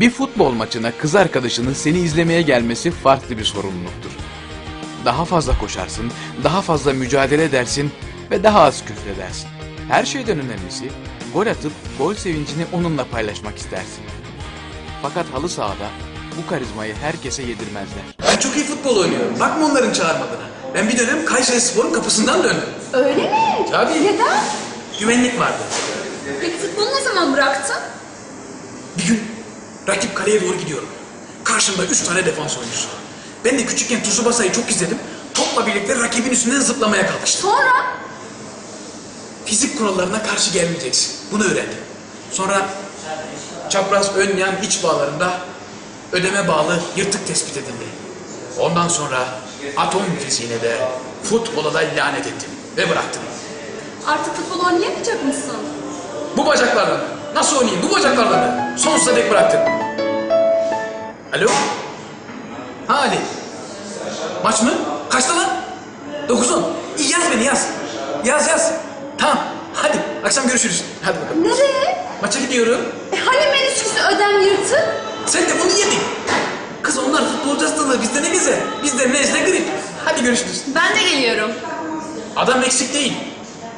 Bir futbol maçına kız arkadaşının seni izlemeye gelmesi farklı bir sorumluluktur. Daha fazla koşarsın, daha fazla mücadele edersin ve daha az küfredersin. Her şeyden önemlisi gol atıp gol sevincini onunla paylaşmak istersin. Fakat halı sahada bu karizmayı herkese yedirmezler. Ben çok iyi futbol oynuyorum. Bakma onların çağırmadığına. Ben bir dönem Kayseri Spor'un kapısından döndüm. Öyle mi? Tabii. Neden? Güvenlik vardı. Peki futbolu ne zaman bıraktın? Bir gün rakip kaleye doğru gidiyorum. Karşımda üç tane defans oyuncusu. Ben de küçükken Tsubasa'yı çok izledim. Topla birlikte rakibin üstünden zıplamaya kalkıştım. Sonra? Fizik kurallarına karşı gelmeyeceksin. Bunu öğrendim. Sonra çapraz ön yan iç bağlarında ödeme bağlı yırtık tespit edildi. Ondan sonra atom fiziğine de futbola da lanet ettim ve bıraktım. Artık futbol oynayamayacak mısın? Bu bacaklarla? Nasıl oynayayım bu bacaklarla mı? Sonsuza dek bıraktım. Alo? Ha Ali. Maç mı? Kaçta lan? 9-10. İyi yaz beni yaz. Yaz yaz. Tamam. Hadi akşam görüşürüz. Hadi bakalım. Nereye? Maça gidiyorum. E, hani menüsküsü ödem yırtık? Sen de bunu yedin. Kız onlar futbolcu hastalığı bizde ne bize? Bizde nezle grip. Hadi görüşürüz. Ben de geliyorum. Adam eksik değil.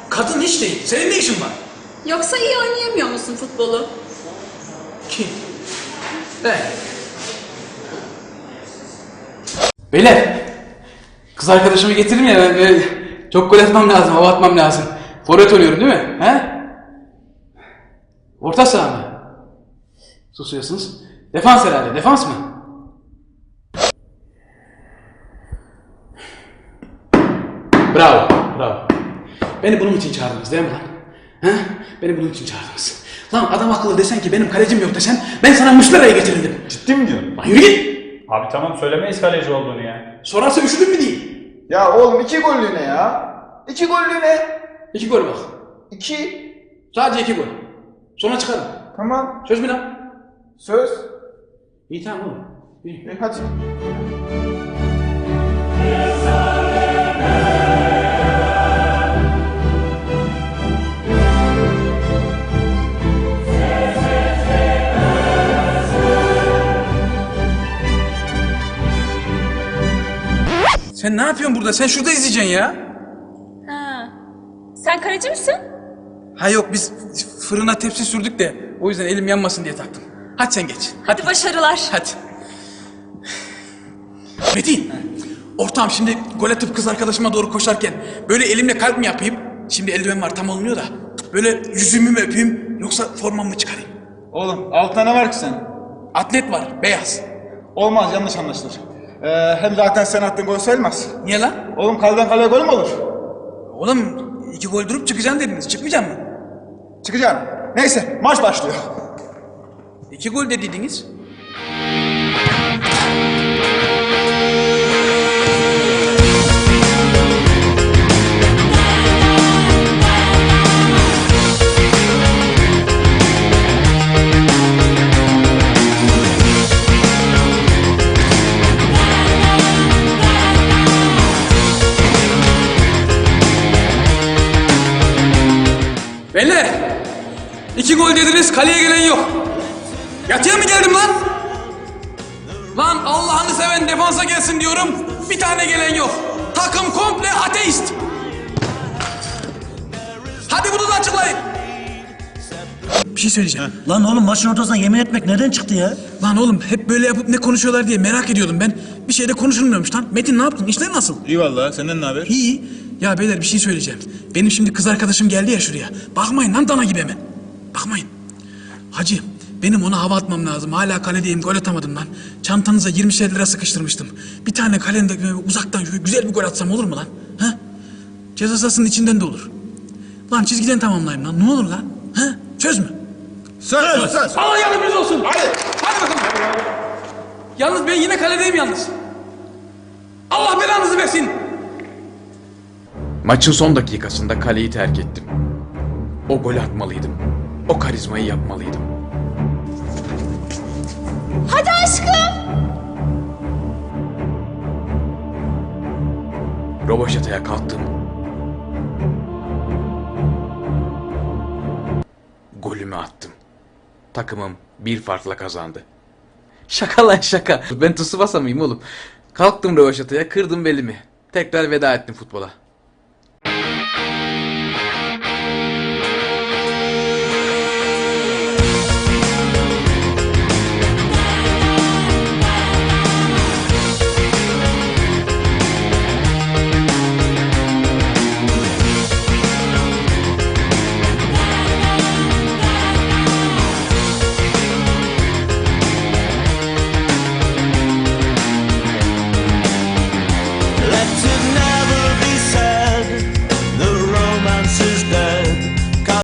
Kadın hiç değil. Senin ne işin var? Yoksa iyi oynayamıyor musun futbolu? Kim? Ben. Beyler! Kız arkadaşımı getirdim ya, ben, ben çok gol atmam lazım, hava atmam lazım. Forvet oynuyorum değil mi? He? Orta saha mı? Susuyorsunuz. Defans herhalde, defans mı? Bravo, bravo. Beni bunun için çağırdınız değil mi lan? He? Beni bunun için çağırdınız. Lan adam akıllı desen ki benim kalecim yok desen ben sana Müşlera'yı getirirdim. Ciddi mi diyorsun? Lan yürü git! Abi tamam söylemeyiz kaleci olduğunu ya. Sorarsa üşüdün mü diyeyim. Ya oğlum iki gollüğüne ya. İki gollüğüne. İki gol bak. İki. Sadece iki gol. Sonra çıkarım. Tamam. Söz mü lan? Söz. İyi tamam oğlum. İyi. E, hadi. Sen ne yapıyorsun burada? Sen şurada izleyeceksin ya. Ha. Sen kaleci misin? Ha yok biz fırına tepsi sürdük de o yüzden elim yanmasın diye taktım. Hadi sen geç. Hadi başarılar. Hadi. Metin. Ortağım şimdi gol atıp kız arkadaşıma doğru koşarken böyle elimle kalp mi yapayım? Şimdi eldiven var tam olmuyor da. Böyle yüzümü mü öpeyim yoksa formamı mı çıkarayım? Oğlum altına ne var ki sen? Atlet var beyaz. Olmaz yanlış anlaşılır. Ee, hem zaten sen attığın gol sayılmaz. Niye lan? Oğlum kaleden kaleye gol mü olur? Oğlum iki gol durup çıkacaksın dediniz. Çıkmayacak mı? Çıkacaksın. Neyse maç başlıyor. İki gol dediydiniz. Beyler! İki gol dediniz, kaleye gelen yok. Yatıya mı geldim lan? Lan Allah'ını seven defansa gelsin diyorum. Bir tane gelen yok. Takım komple ateist. Hadi bunu da açıklayın. Bir şey söyleyeceğim. Lan oğlum maçın ortasında yemin etmek nereden çıktı ya? Lan oğlum hep böyle yapıp ne konuşuyorlar diye merak ediyordum ben. Bir şeyde konuşulmuyormuş lan. Metin ne yaptın? İşler nasıl? İyi valla senden ne haber? İyi. Ya beyler bir şey söyleyeceğim. Benim şimdi kız arkadaşım geldi ya şuraya. Bakmayın lan dana gibi hemen. Bakmayın. Hacı benim ona hava atmam lazım. Hala kaledeyim gol atamadım lan. Çantanıza 20 lira sıkıştırmıştım. Bir tane kalende böyle uzaktan şöyle güzel bir gol atsam olur mu lan? Ha? Ceza sahasının içinden de olur. Lan çizgiden tamamlayayım lan. Ne olur lan? Ha? Söz mü? Söz söz. Allah yardımcınız olsun. Hadi. Hadi bakalım. Yalnız ben yine kaledeyim yalnız. Allah belanızı versin. Maçın son dakikasında kaleyi terk ettim. O golü atmalıydım. O karizmayı yapmalıydım. Hadi aşkım. Roboşataya kalktım. Golümü attım. Takımım bir farkla kazandı. Şaka lan şaka. Ben Tsubasa mıyım oğlum? Kalktım rövaşataya kırdım belimi. Tekrar veda ettim futbola.